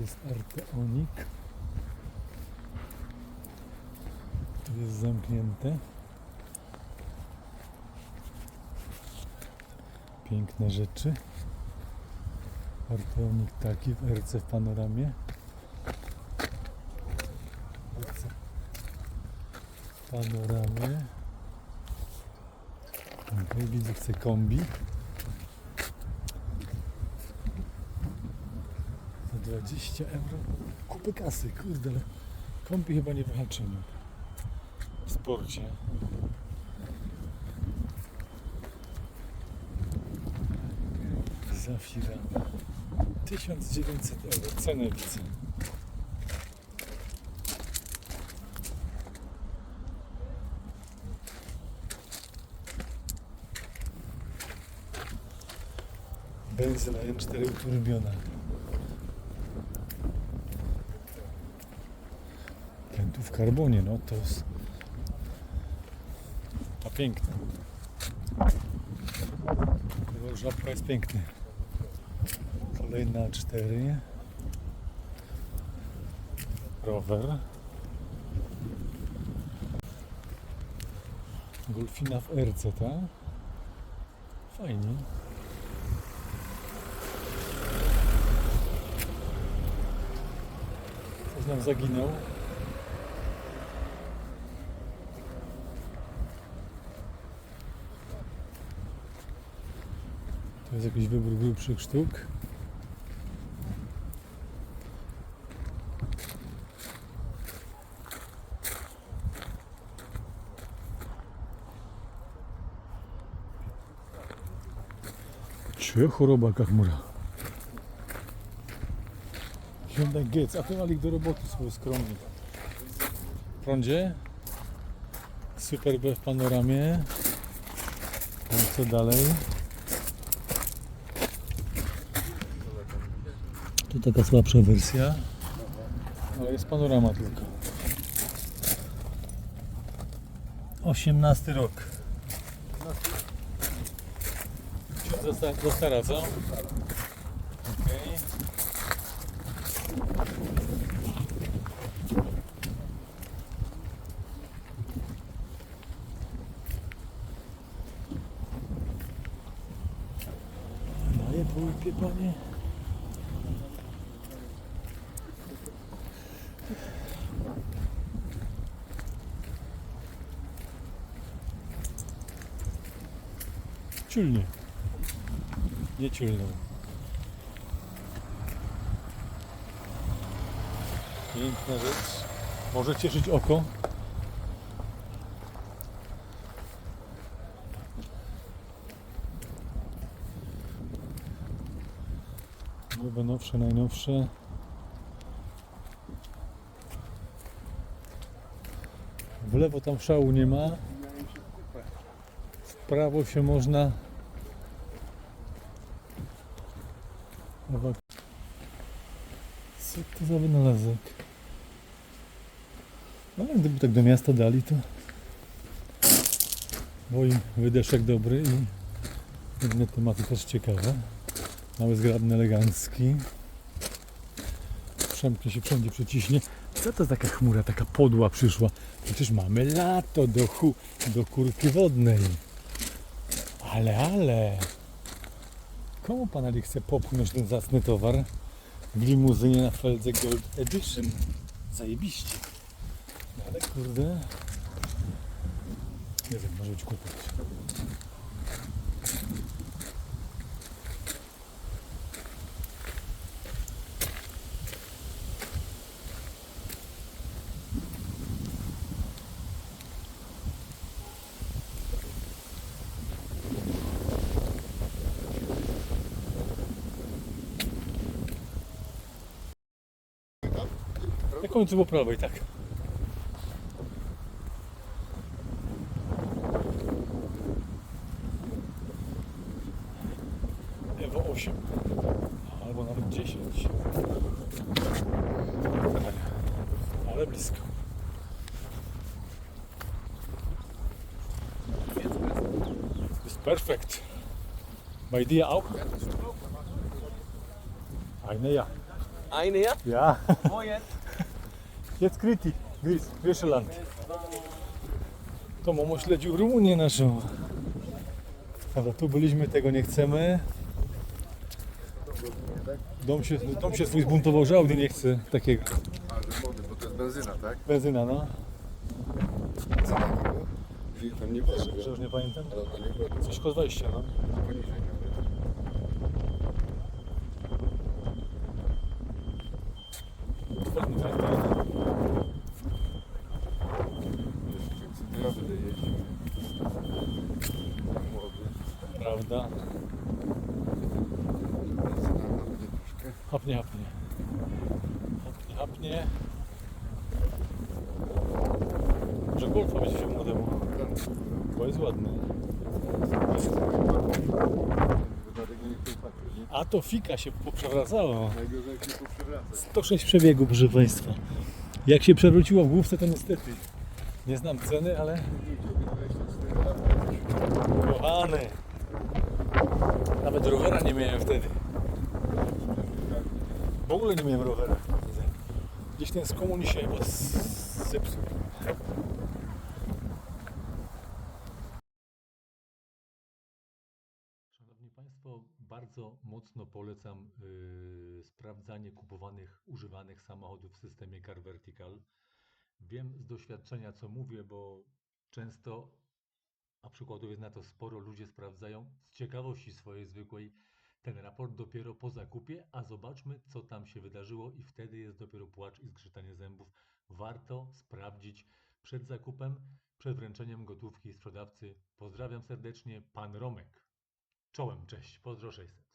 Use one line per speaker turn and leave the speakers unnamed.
Jest Arteonik. Tu jest zamknięte. Piękne rzeczy. Arteonik taki w RC w panoramie. RC w panoramie. Widzę, chcę kombi. 20 euro. Kupy kasy, kurde, ale kombi chyba nie wyhaczymy. W sporcie. Zafira. 1900 euro. Cenę widzę. Benzyna M4 uturbiona. Ten tu w karbonie, no to jest... A piękny. Kolor żabka jest piękny. Kolejna A4. Rower. Golfina w RC, tak? Fajnie. Coś nam zaginął. To jest jakiś wybór grubszych sztuk. Czy choroba jaka chmura? Hyundai Getz, a ten Alik do roboty swój skromny. W prądzie. Super B w panoramie. No co dalej? Tu taka słabsza wersja. Ale jest panorama tylko. 18 rok. Za, sta- za stara, co? Łupie, panie. Ciulnie. Nie ciulną. Piękna rzecz. Może cieszyć oko. Nowe, nowsze, najnowsze. W lewo tam szału nie ma. Prawo się można Co to za wynalazek? No, ale gdyby tak do miasta dali, to bo wydeszek dobry i inne tematy też ciekawe. Mały, zgrabny, elegancki. Przemknie się wszędzie, przeciśnie. Co to taka chmura, taka podła przyszła? Przecież mamy lato do, hu, do kurki wodnej. Ale, ale... Komu pan Ali chce popchnąć ten zacny towar w limuzynie na Feldze Gold Edition? Zajebiście. No ale kurde... Nie wiem, może być kłopot. Końcu po prawej, tak. Ewo 8. Albo nawet 10. Ale blisko. Ist perfekt. Bei dir auch? Eine ja.
Eine her?
Ja.
Wo jetzt?
Kriti, Gris, Griechenland. To Momo śledził Rumunię naszą. Dobra, tu byliśmy, tego nie chcemy. Dom się, dom się swój zbuntował, że Audi nie chce takiego.
A, że bo to jest benzyna, tak?
Benzyna, no.
Co takiego? Tam nie poszedł.
Że już nie pamiętam.
Ale to nie było
Coś koło 20, no.
poniżej
Prawda? Hapnie, hapnie. Hapnie, hapnie. Może golfa będzie się młodemu, bo jest ładny. A to fika się poprzewracało.
Najgorzej jak się poprzewraca.
106 przebiegu, proszę Państwa. Jak się przewróciło w główce, to niestety. Nie znam ceny, ale kochany. Nawet rowera nie miałem wtedy. W ogóle nie miałem rowera. Gdzieś ten z komunii się chyba zepsuł. Szanowni Państwo, bardzo mocno polecam yy, sprawdzanie kupowanych, używanych samochodów w systemie Car Vertical. Wiem z doświadczenia, co mówię, bo często, a przykładów jest na to sporo, ludzie sprawdzają z ciekawości swojej zwykłej ten raport dopiero po zakupie, a zobaczmy, co tam się wydarzyło i wtedy jest dopiero płacz i zgrzytanie zębów. Warto sprawdzić przed zakupem, przed wręczeniem gotówki sprzedawcy. Pozdrawiam serdecznie, Pan Romek. Czołem, cześć, pozdro 600.